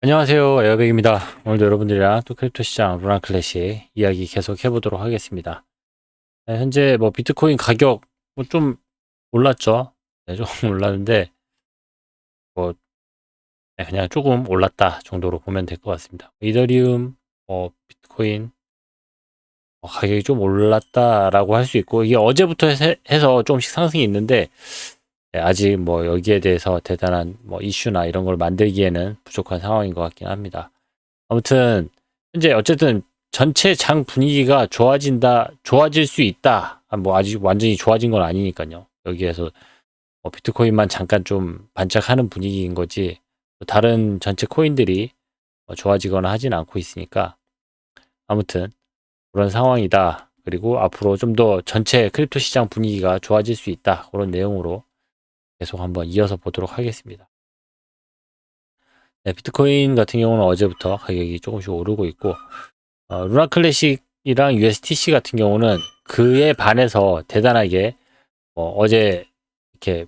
안녕하세요. 에어백입니다. 오늘도 여러분들이랑 또 크립토 시장 루나 클래식 이야기 계속 해보도록 하겠습니다. 네, 현재 뭐 비트코인 가격 뭐 좀 올랐죠. 네, 조금 올랐는데 뭐 네, 그냥 조금 올랐다 정도로 보면 될 것 같습니다. 이더리움, 뭐 비트코인 뭐 가격이 좀 올랐다라고 할 수 있고 이게 어제부터 해서, 조금씩 상승이 있는데 네, 아직 뭐 여기에 대해서 대단한 뭐 이슈나 이런 걸 만들기에는 부족한 상황인 것 같긴 합니다. 아무튼 현재 어쨌든 전체 장 분위기가 좋아진다, 좋아질 수 있다. 아, 뭐 아직 완전히 좋아진 건 아니니까요. 여기에서 뭐 비트코인만 잠깐 좀 반짝하는 분위기인 거지. 뭐 다른 전체 코인들이 뭐 좋아지거나 하진 않고 있으니까 아무튼 그런 상황이다. 그리고 앞으로 좀 더 전체 크립토 시장 분위기가 좋아질 수 있다. 그런 내용으로 계속 한번 이어서 보도록 하겠습니다. 네, 비트코인 같은 경우는 어제부터 가격이 조금씩 오르고 있고 어, 루나 클래식이랑 USTC 같은 경우는 그에 반해서 대단하게 어, 어제 이렇게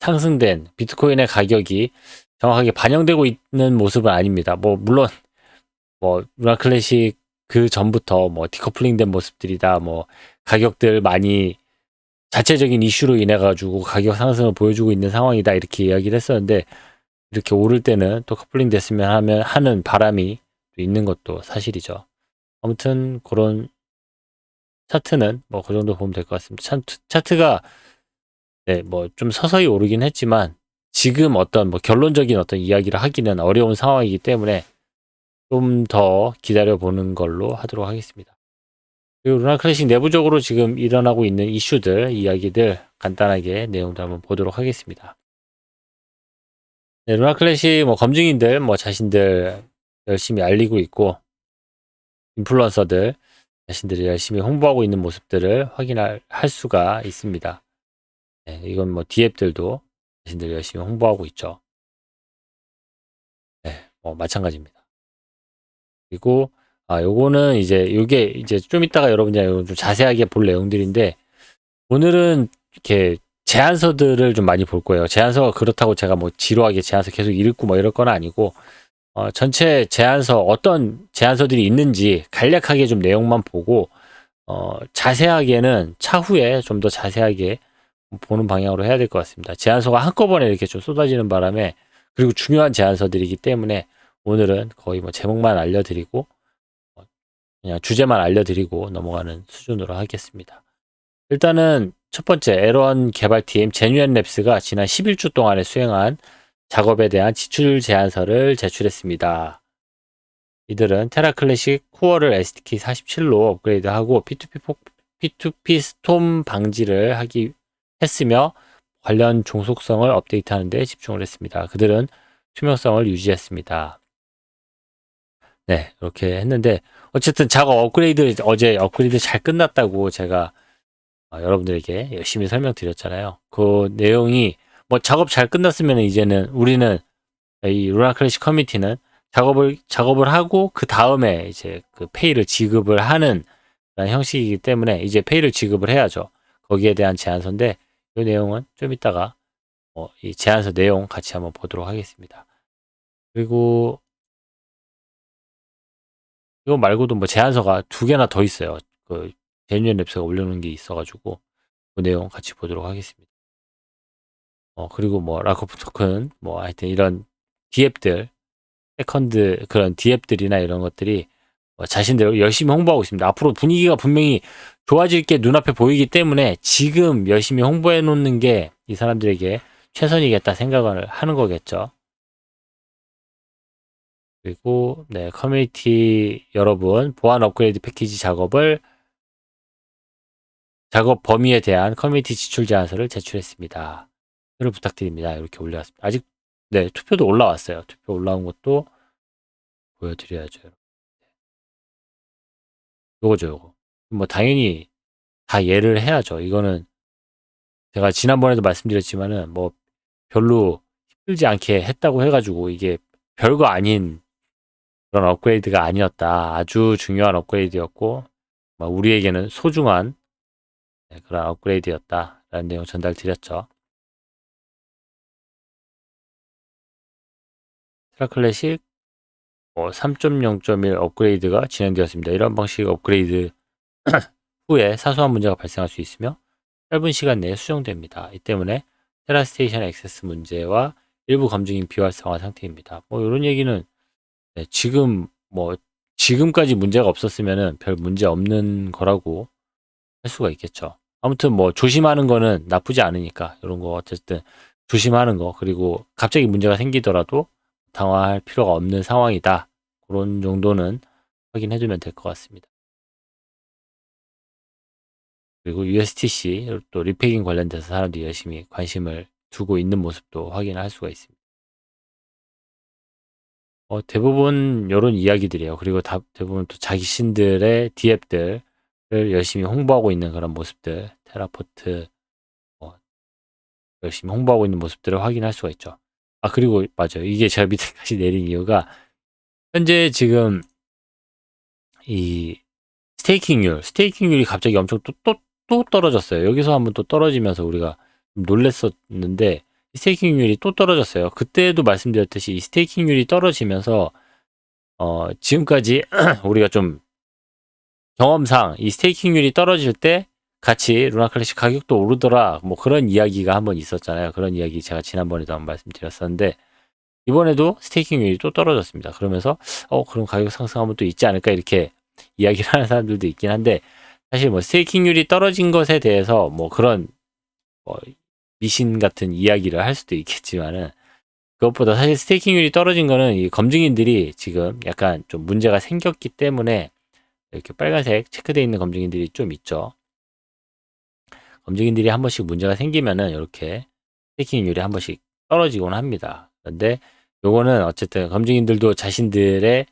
상승된 비트코인의 가격이 정확하게 반영되고 있는 모습은 아닙니다. 뭐 물론 뭐 루나 클래식 그 전부터 뭐 디커플링된 모습들이다 뭐 가격들 많이 자체적인 이슈로 인해 가지고 가격 상승을 보여주고 있는 상황이다 이렇게 이야기를 했었는데 이렇게 오를 때는 또 커플링 됐으면 하면 하는 바람이 있는 것도 사실이죠. 아무튼 그런 차트는 뭐 그 정도 보면 될 것 같습니다. 차트, 차트가 네, 뭐 좀 서서히 오르긴 했지만 지금 어떤 뭐 결론적인 어떤 이야기를 하기는 어려운 상황이기 때문에 좀 더 기다려 보는 걸로 하도록 하겠습니다. 그리고 루나 클래식 내부적으로 지금 일어나고 있는 이슈들, 이야기들 간단하게 내용도 한번 보도록 하겠습니다. 네, 루나 클래식 뭐 검증인들 뭐 자신들 열심히 알리고 있고 인플루언서들 자신들이 열심히 홍보하고 있는 모습들을 확인할 할 수가 있습니다. 네, 이건 뭐 디앱들도 자신들 열심히 홍보하고 있죠. 네, 뭐 마찬가지입니다. 그리고 아, 요거는 이제 요게 이제 좀 이따가 여러분들이 좀 자세하게 볼 내용들인데 오늘은 이렇게 제안서들을 좀 많이 볼 거예요. 제안서가 그렇다고 제가 뭐 지루하게 제안서 계속 읽고 뭐 이럴 건 아니고 어, 전체 제안서 어떤 제안서들이 있는지 간략하게 좀 내용만 보고 어, 자세하게는 차후에 좀 더 자세하게 보는 방향으로 해야 될 것 같습니다. 제안서가 한꺼번에 이렇게 좀 쏟아지는 바람에 그리고 중요한 제안서들이기 때문에 오늘은 거의 뭐 제목만 알려드리고 어, 그냥 주제만 알려드리고 넘어가는 수준으로 하겠습니다. 일단은 첫 번째 에런 개발팀 제뉴엔 랩스가 지난 11주 동안에 수행한 작업에 대한 지출 제안서를 제출했습니다. 이들은 테라 클래식 코어를 SDK 47로 업그레이드하고 P2P, 폭, P2P 스톰 방지를 하기 했으며 관련 종속성을 업데이트하는 데 집중을 했습니다. 그들은 투명성을 유지했습니다. 네, 이렇게 했는데 어쨌든 작업 업그레이드 어제 업그레이드 잘 끝났다고 제가 어, 여러분들에게 열심히 설명드렸잖아요. 그 내용이 뭐 작업 잘 끝났으면 이제는 우리는 이 루나 클래식 커뮤니티는 작업을 작업을 하고 그 다음에 이제 그 페이를 지급을 하는 형식이기 때문에 이제 페이를 지급을 해야죠. 거기에 대한 제안서인데 이 내용은 좀 이따가 어, 이 제안서 내용 같이 한번 보도록 하겠습니다. 그리고 이거 말고도 뭐 제안서가 두 개나 더 있어요. 그 제뉴얼 랩스가 올려놓은 게 있어가지고 그 내용 같이 보도록 하겠습니다. 어 그리고 뭐 라커프 토큰 뭐 하여튼 이런 디앱들 세컨드 그런 디앱들이나 이런 것들이 뭐 자신들 열심히 홍보하고 있습니다. 앞으로 분위기가 분명히 좋아질 게 눈앞에 보이기 때문에 지금 열심히 홍보해 놓는 게 이 사람들에게 최선이겠다 생각을 하는 거겠죠. 그리고 네 커뮤니티 여러분 보안 업그레이드 패키지 작업을 작업 범위에 대한 커뮤니티 지출 제안서를 제출했습니다. 를 부탁드립니다. 이렇게 올려왔습니다. 아직 네 투표도 올라왔어요. 투표 올라온 것도 보여드려야죠. 요거죠, 요거. 뭐 당연히 다 예를 해야죠. 이거는 제가 지난번에도 말씀드렸지만은 뭐 별로 힘들지 않게 했다고 해가지고 이게 별거 아닌 그런 업그레이드가 아니었다. 아주 중요한 업그레이드였고 우리에게는 소중한 네, 그런 업그레이드였다라는 내용 전달 드렸죠. 테라 클래식 뭐3.0.1 업그레이드가 진행되었습니다. 이런 방식 업그레이드 후에 사소한 문제가 발생할 수 있으며 짧은 시간 내에 수정됩니다. 이 때문에 테라스테이션 액세스 문제와 일부 검증이 비활성화 상태입니다. 뭐 이런 얘기는 네, 지금 뭐 지금까지 문제가 없었으면은 별 문제 없는 거라고 할 수가 있겠죠. 아무튼 뭐 조심하는 거는 나쁘지 않으니까 이런 거 어쨌든 조심하는 거 그리고 갑자기 문제가 생기더라도 당황할 필요가 없는 상황이다. 그런 정도는 확인해 두면 될 것 같습니다. 그리고 USTC 또 리패깅 관련돼서 사람들이 열심히 관심을 두고 있는 모습도 확인할 수가 있습니다. 어, 대부분 이런 이야기들이에요. 그리고 다, 대부분 또 자기 신들의 디앱들을 열심히 홍보하고 있는 그런 모습들, 테라포트 어, 열심히 홍보하고 있는 모습들을 확인할 수가 있죠. 아 그리고 맞아요. 이게 제가 밑에까지 내린 이유가 현재 지금 이 스테이킹률, 스테이킹률이 갑자기 엄청 또, 또, 또 떨어졌어요. 여기서 한번 또 떨어지면서 우리가 놀랬었는데 스테이킹률이 또 떨어졌어요. 그때도 말씀드렸듯이 이 스테이킹률이 떨어지면서 어, 지금까지 우리가 좀 경험상 이 스테이킹률이 떨어질 때 같이 루나 클래식 가격도 오르더라 뭐 그런 이야기가 한번 있었잖아요. 그런 이야기 제가 지난번에도 한번 말씀드렸었는데 이번에도 스테이킹률이 또 떨어졌습니다. 그러면서 어 그럼 가격 상승 한번 또 있지 않을까 이렇게 이야기를 하는 사람들도 있긴 한데 사실 뭐 스테이킹률이 떨어진 것에 대해서 뭐 그런 뭐 미신 같은 이야기를 할 수도 있겠지만은 그것보다 사실 스테이킹률이 떨어진 거는 이 검증인들이 지금 약간 좀 문제가 생겼기 때문에 이렇게 빨간색 체크되어 있는 검증인들이 좀 있죠. 검증인들이 한 번씩 문제가 생기면은 이렇게 스테이킹률이 한 번씩 떨어지곤 합니다. 그런데 요거는 어쨌든 검증인들도 자신들의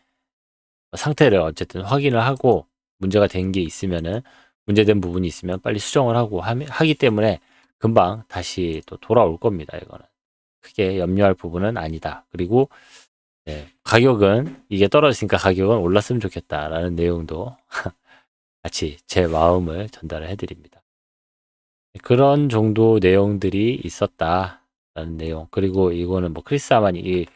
상태를 어쨌든 확인을 하고 문제가 된 게 있으면은 문제된 부분이 있으면 빨리 수정을 하고 하기 때문에 금방 다시 또 돌아올 겁니다. 이거는 크게 염려할 부분은 아니다. 그리고 네, 가격은 이게 떨어지니까 가격은 올랐으면 좋겠다라는 내용도 같이 제 마음을 전달을 해드립니다. 그런 정도 내용들이 있었다라는 내용. 그리고 이거는 뭐 크리스 아만이 이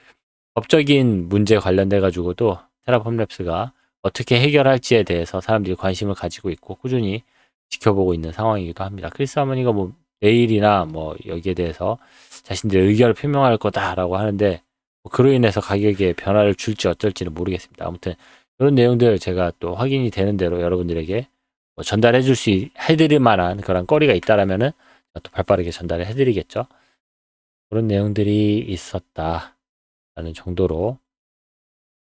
법적인 문제 관련돼 가지고도 테라폼 랩스가 어떻게 해결할지에 대해서 사람들이 관심을 가지고 있고 꾸준히 지켜보고 있는 상황이기도 합니다. 크리스 아머니가 뭐 내일이나 뭐 여기에 대해서 자신들의 의견을 표명할 거다라고 하는데 뭐 그로 인해서 가격에 변화를 줄지 어쩔지는 모르겠습니다. 아무튼 이런 내용들 제가 또 확인이 되는 대로 여러분들에게 뭐 전달해 줄 수 해드릴 만한 그런 거리가 있다라면은 또 발빠르게 전달을 해드리겠죠. 그런 내용들이 있었다라는 정도로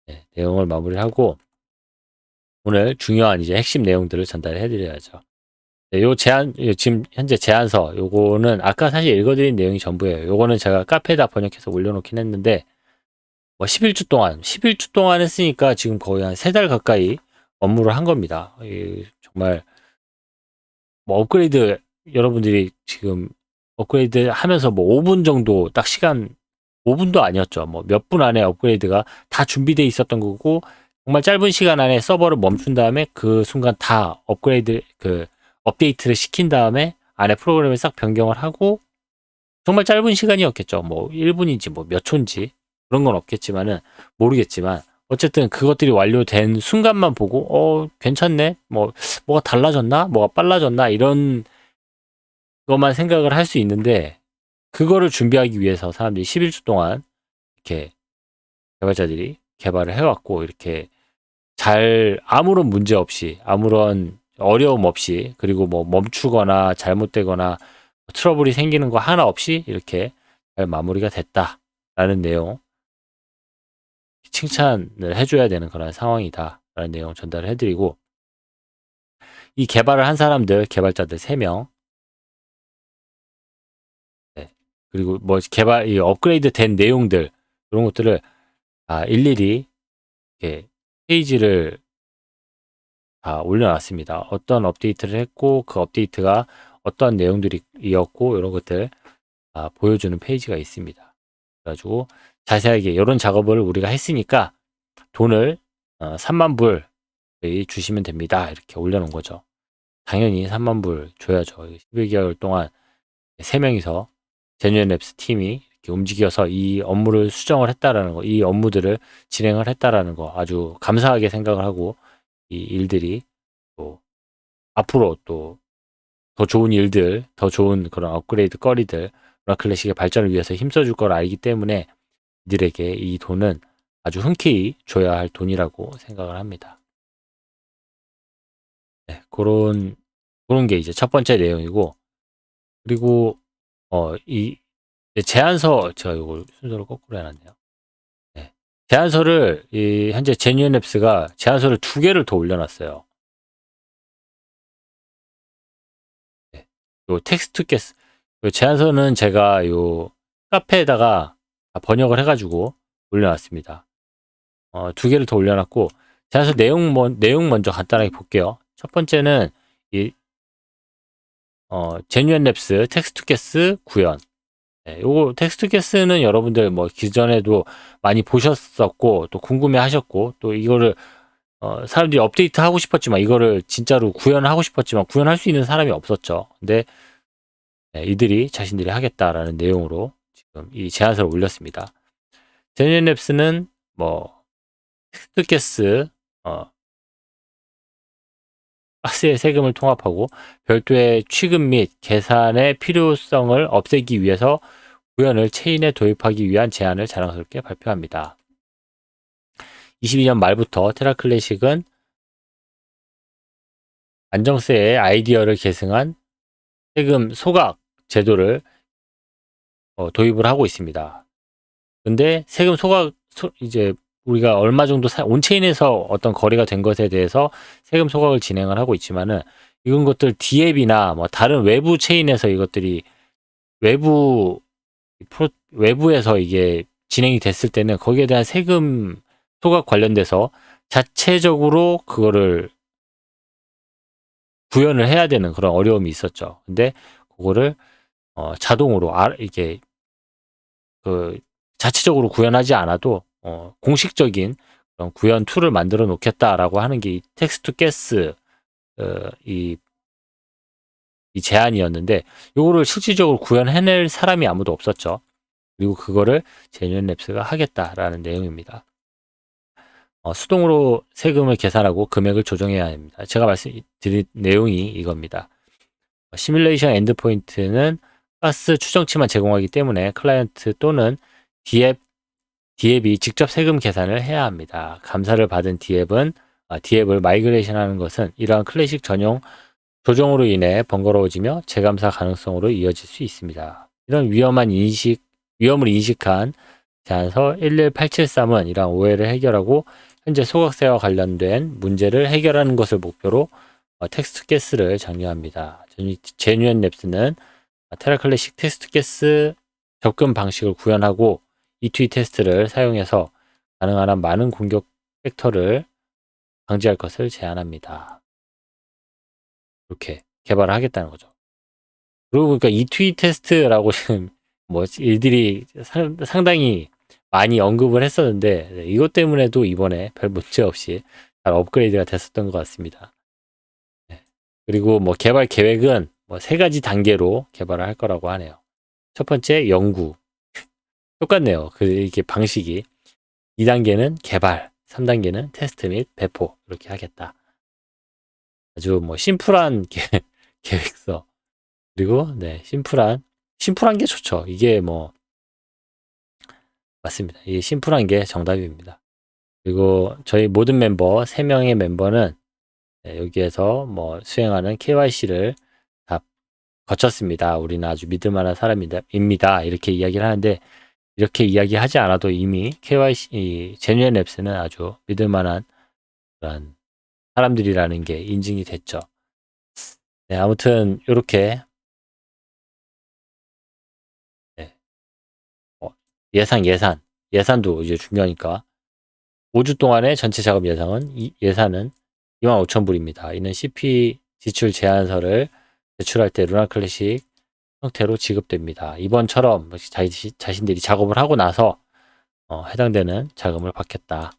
네, 내용을 마무리하고 오늘 중요한 이제 핵심 내용들을 전달해 드려야죠. 네, 요 제안 지금 현재 제안서 요거는 아까 사실 읽어드린 내용이 전부예요. 요거는 제가 카페에다 번역해서 올려놓긴 했는데 뭐 11주 동안 11주 동안 했으니까 지금 거의 한 세 달 가까이 업무를 한 겁니다. 정말 뭐 업그레이드 여러분들이 지금 업그레이드 하면서 뭐 5분 정도 딱 시간 5분도 아니었죠. 뭐 몇 분 안에 업그레이드가 다 준비돼 있었던 거고 정말 짧은 시간 안에 서버를 멈춘 다음에 그 순간 다 업그레이드 그 업데이트를 시킨 다음에 안에 프로그램을 싹 변경을 하고 정말 짧은 시간이었겠죠. 뭐 1분인지 뭐 몇 초인지 그런 건 없겠지만은 모르겠지만 어쨌든 그것들이 완료된 순간만 보고 어 괜찮네. 뭐 뭐가 달라졌나? 뭐가 빨라졌나? 이런 것만 생각을 할 수 있는데 그거를 준비하기 위해서 사람들이 11주 동안 이렇게 개발자들이 개발을 해왔고 이렇게 잘 아무런 문제 없이 아무런 어려움 없이 그리고 뭐 멈추거나 잘못되거나 트러블이 생기는 거 하나 없이 이렇게 잘 마무리가 됐다라는 내용 칭찬을 해줘야 되는 그런 상황이다라는 내용 전달을 해드리고 이 개발을 한 사람들 개발자들 3명 네. 그리고 뭐 개발 이 업그레이드 된 내용들 그런 것들을 아, 일일이 이렇게 페이지를 다 올려놨습니다. 어떤 업데이트를 했고 그 업데이트가 어떤 내용들이었고 이런 것들 아, 보여주는 페이지가 있습니다. 그래가지고 자세하게 이런 작업을 우리가 했으니까 돈을 어, 3만 불 주시면 됩니다. 이렇게 올려놓은 거죠. 당연히 3만 불 줘야죠. 11개월 동안 3명이서 제뉴얼 랩스 팀이 이렇게 움직여서 이 업무를 수정을 했다라는 거, 이 업무들을 진행을 했다라는 거 아주 감사하게 생각을 하고 이 일들이 또 앞으로 또 더 좋은 일들, 더 좋은 그런 업그레이드 거리들, 클래식의 발전을 위해서 힘써줄 걸 알기 때문에 이들에게 이 돈은 아주 흔쾌히 줘야 할 돈이라고 생각을 합니다. 네, 그런 그런 게 이제 첫 번째 내용이고 그리고 어 이 제안서 제가 이걸 순서를 거꾸로 해놨네요. 네, 제안서를 이 현재 제뉴얼랩스가 제안서를 두 개를 더 올려놨어요. 네, 요 텍스트 게스 요 제안서는 제가 요 카페에다가 번역을 해가지고 올려놨습니다. 어, 두 개를 더 올려놨고 제안서 내용 먼 내용 먼저 간단하게 볼게요. 첫 번째는 이 어, 제뉴얼 랩스 텍스트 게스 구현. 네, 요거 텍스트 게스는 여러분들 뭐 기존에도 많이 보셨었고 또 궁금해 하셨고 또 이거를 어, 사람들이 업데이트 하고 싶었지만 이거를 진짜로 구현하고 싶었지만 구현할 수 있는 사람이 없었죠. 근데 네, 이들이 자신들이 하겠다라는 내용으로 지금 이 제안서를 올렸습니다. 제뉴얼 랩스는 뭐 텍스트 게스 어, 가스의 세금을 통합하고 별도의 취급 및 계산의 필요성을 없애기 위해서 구현을 체인에 도입하기 위한 제안을 자랑스럽게 발표합니다. 22년 말부터 테라클래식은 안정세의 아이디어를 계승한 세금 소각 제도를 어, 도입을 하고 있습니다. 근데 세금 소각 소, 이제 우리가 얼마 정도 사, 온체인에서 어떤 거래가 된 것에 대해서 세금 소각을 진행을 하고 있지만은 이런 것들 디앱이나 뭐 다른 외부 체인에서 이것들이 외부 프로, 외부에서 이게 진행이 됐을 때는 거기에 대한 세금 소각 관련돼서 자체적으로 그거를 구현을 해야 되는 그런 어려움이 있었죠. 근데 그거를 어, 자동으로 아, 이게 그 자체적으로 구현하지 않아도 어, 공식적인 그런 구현 툴을 만들어 놓겠다라고 하는 게 이 텍스트 게스 어, 이, 이 제안이었는데 요거를 실질적으로 구현해낼 사람이 아무도 없었죠. 그리고 그거를 제뉴얼 랩스가 하겠다라는 내용입니다. 어, 수동으로 세금을 계산하고 금액을 조정해야 합니다. 제가 말씀드린 내용이 이겁니다. 시뮬레이션 엔드포인트는 가스 추정치만 제공하기 때문에 클라이언트 또는 디앱 디앱이 직접 세금 계산을 해야 합니다. 감사를 받은 디앱은 아, 디앱을 마이그레이션 하는 것은 이러한 클래식 전용 조정으로 인해 번거로워지며 재감사 가능성으로 이어질 수 있습니다. 이런 위험한 인식, 위험을 인식한 제안서 11873은 이러한 오해를 해결하고 현재 소각세와 관련된 문제를 해결하는 것을 목표로 어, 텍스트 게스를 장려합니다. 제뉴엔 랩스는 테라 클래식 텍스트 게스 접근 방식을 구현하고 E2E 테스트를 사용해서 가능한 한 많은 공격 벡터를 방지할 것을 제안합니다. 이렇게 개발을 하겠다는 거죠. 그리고 그러니까 E2E 테스트라고 지금 뭐 일들이 상당히 많이 언급을 했었는데 네, 이것 때문에도 이번에 별 문제 없이 잘 업그레이드가 됐었던 것 같습니다. 네. 그리고 뭐 개발 계획은 뭐 세 가지 단계로 개발을 할 거라고 하네요. 첫 번째 연구, 똑같네요. 그 이게 방식이 2단계는 개발, 3단계는 테스트 및 배포 이렇게 하겠다. 아주 뭐 심플한 계, 계획서 그리고 네 심플한 심플한 게 좋죠. 이게 뭐 맞습니다. 이 심플한 게 정답입니다. 그리고 저희 모든 멤버 3명의 멤버는 네, 여기에서 뭐 수행하는 KYC를 다 거쳤습니다. 우리는 아주 믿을 만한 사람입니다. 이렇게 이야기를 하는데 이렇게 이야기하지 않아도 이미 KYC, 제뉴얼 랩스는 아주 믿을 만한 그런 사람들이라는 게 인증이 됐죠. 네, 아무튼 이렇게 네. 어, 예상 예산 예산도 이제 중요하니까 5주 동안의 전체 작업 예상은 이, 예산은 2만 5천 불입니다. 이는 CP 지출 제안서를 제출할 때 루나 클래식 형태로 지급됩니다. 이번처럼 자신들이 작업을 하고 나서 어, 해당되는 자금을 받겠다.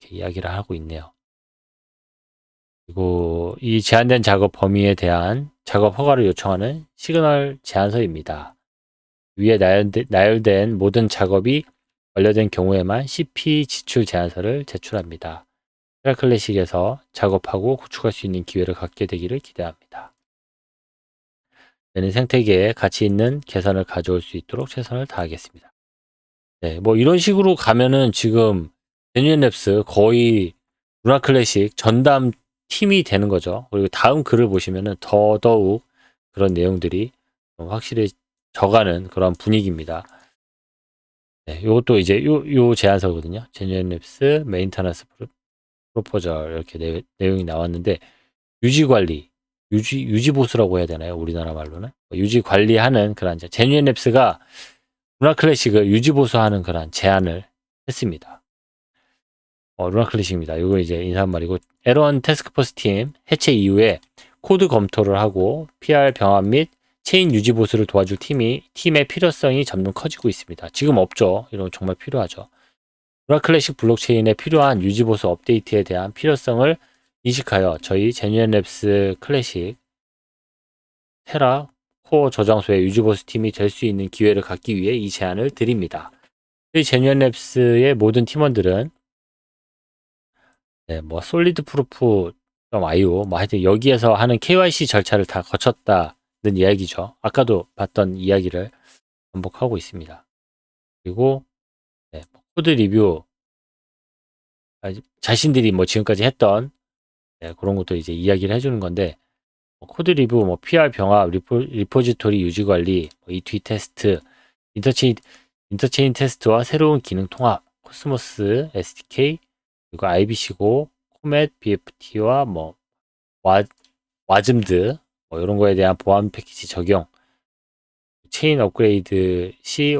이렇게 이야기를 하고 있네요. 그리고 이 제한된 작업 범위에 대한 작업 허가를 요청하는 시그널 제안서입니다. 위에 나열된, 나열된 모든 작업이 완료된 경우에만 CP 지출 제안서를 제출합니다. 테라 클래식에서 작업하고 구축할 수 있는 기회를 갖게 되기를 기대합니다. 저는 생태계에 가치 있는 개선을 가져올 수 있도록 최선을 다하겠습니다. 네, 뭐 이런 식으로 가면은 지금 제뉴엔 랩스 거의 루나 클래식 전담 팀이 되는 거죠. 그리고 다음 글을 보시면은 더더욱 그런 내용들이 확실히 적가는 그런 분위기입니다. 네, 요것도 이제 요, 요 제안서거든요. 제뉴엔 랩스 메인터넌스 프로포절 이렇게 내, 내용이 나왔는데 유지 관리, 유지 유지 보수라고 해야 되나요? 우리나라 말로는 유지 관리하는 그런 제뉴엔 랩스가 루나 클래식을 유지 보수하는 그런 제안을 했습니다. 어, 루나 클래식입니다. 이거 이제 인사말이고 에런 테스크포스 팀 해체 이후에 코드 검토를 하고 PR 병합 및 체인 유지 보수를 도와줄 팀이 팀의 필요성이 점점 커지고 있습니다. 지금 없죠. 이런 정말 필요하죠. 루나 클래식 블록체인에 필요한 유지 보수 업데이트에 대한 필요성을 인식하여 저희 제뉴엔 랩스 클래식 테라 코어 저장소의 유지 보수 팀이 될 수 있는 기회를 갖기 위해 이 제안을 드립니다. 저희 제뉴엔 랩스의 모든 팀원들은 네, 뭐 솔리드 프루프 .io 뭐 하여튼 여기에서 하는 KYC 절차를 다 거쳤다는 이야기죠. 아까도 봤던 이야기를 반복하고 있습니다. 그리고 네, 코드 리뷰 자신들이 뭐 지금까지 했던 네, 그런 것도 이제 이야기를 해주는 건데 뭐 코드 리뷰, 뭐 PR 병합, 리포, 리포 지토리 유지 관리, 뭐 E2 테스트, 인터체인 인터체인 테스트와 새로운 기능 통합, 코스모스 SDK 그리고 IBC고 코멧 BFT와 뭐 와, 와즘드 뭐 이런 거에 대한 보안 패키지 적용, 체인 업그레이드 시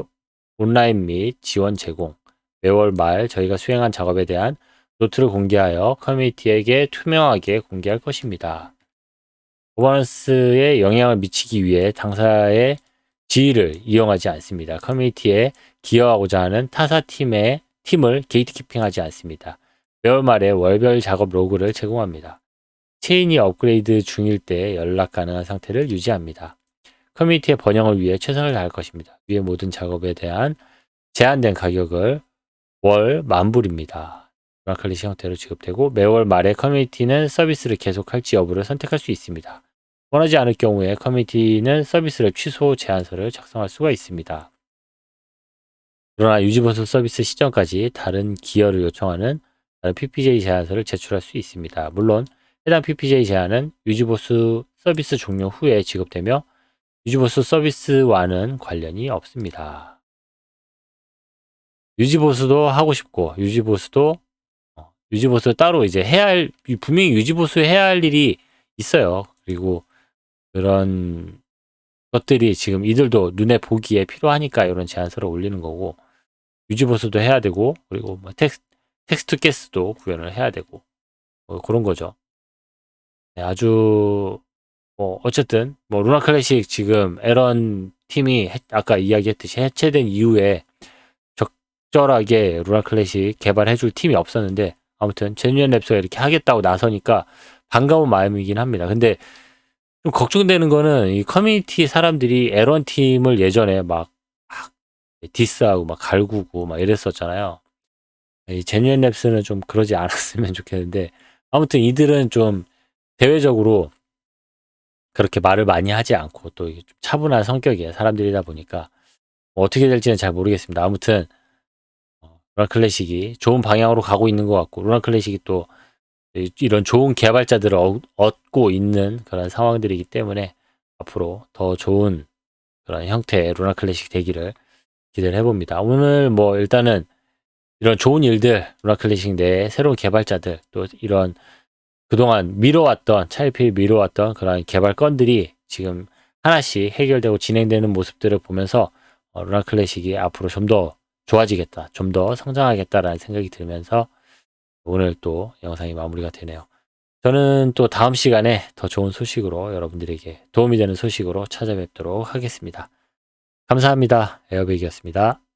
온라인 및 지원 제공, 매월 말 저희가 수행한 작업에 대한 노트를 공개하여 커뮤니티에게 투명하게 공개할 것입니다. 거버넌스에 영향을 미치기 위해 당사의 지위를 이용하지 않습니다. 커뮤니티에 기여하고자 하는 타사 팀의 팀을 게이트키핑하지 않습니다. 매월 말에 월별 작업 로그를 제공합니다. 체인이 업그레이드 중일 때 연락 가능한 상태를 유지합니다. 커뮤니티의 번영을 위해 최선을 다할 것입니다. 위의 모든 작업에 대한 제한된 가격을 월 만불입니다. 마클리시 형태로 지급되고 매월 말에 커뮤니티는 서비스를 계속할지 여부를 선택할 수 있습니다. 원하지 않을 경우에 커뮤니티는 서비스를 취소 제안서를 작성할 수가 있습니다. 그러나 유지보수 서비스 시점까지 다른 기여를 요청하는 다른 PPJ 제안서를 제출할 수 있습니다. 물론 해당 PPJ 제안은 유지보수 서비스 종료 후에 지급되며 유지보수 서비스와는 관련이 없습니다. 유지보수도 하고 싶고 유지보수도 어, 유지보수 따로 이제 해야 할 분명히 유지보수 해야 할 일이 있어요. 그리고 그런 것들이 지금 이들도 눈에 보기에 필요하니까 이런 제안서를 올리는 거고 유지보수도 해야 되고 그리고 뭐 텍스, 텍스트 게스도 구현을 해야 되고 뭐 그런 거죠. 네, 아주 뭐 어쨌든 뭐 루나 클래식 지금 에런 팀이 해, 아까 이야기했듯이 해체된 이후에 적절하게 루나 클래식 개발해줄 팀이 없었는데 아무튼 제뉴엔 랩스가 이렇게 하겠다고 나서니까 반가운 마음이긴 합니다. 근데 좀 걱정되는 거는 이 커뮤니티 사람들이 에런 팀을 예전에 막, 막 디스하고 막 갈구고 막 이랬었잖아요. 이 제뉴엔 랩스는 좀 그러지 않았으면 좋겠는데 아무튼 이들은 좀 대외적으로 그렇게 말을 많이 하지 않고 또 차분한 성격의 사람들이다 보니까 뭐 어떻게 될지는 잘 모르겠습니다. 아무튼 루나 클래식이 좋은 방향으로 가고 있는 것 같고 루나 클래식이 또 이런 좋은 개발자들을 얻고 있는 그런 상황들이기 때문에 앞으로 더 좋은 그런 형태의 루나 클래식 되기를 기대를 해봅니다. 오늘 뭐 일단은 이런 좋은 일들, 루나 클래식 내 새로운 개발자들, 또 이런 그동안 미뤄왔던, 차일피 미뤄왔던 그런 개발 건들이 지금 하나씩 해결되고 진행되는 모습들을 보면서 어, 루나 클래식이 앞으로 좀더 좋아지겠다, 좀 더 성장하겠다라는 생각이 들면서 오늘 또 영상이 마무리가 되네요. 저는 또 다음 시간에 더 좋은 소식으로 여러분들에게 도움이 되는 소식으로 찾아뵙도록 하겠습니다. 감사합니다. 에어백이었습니다.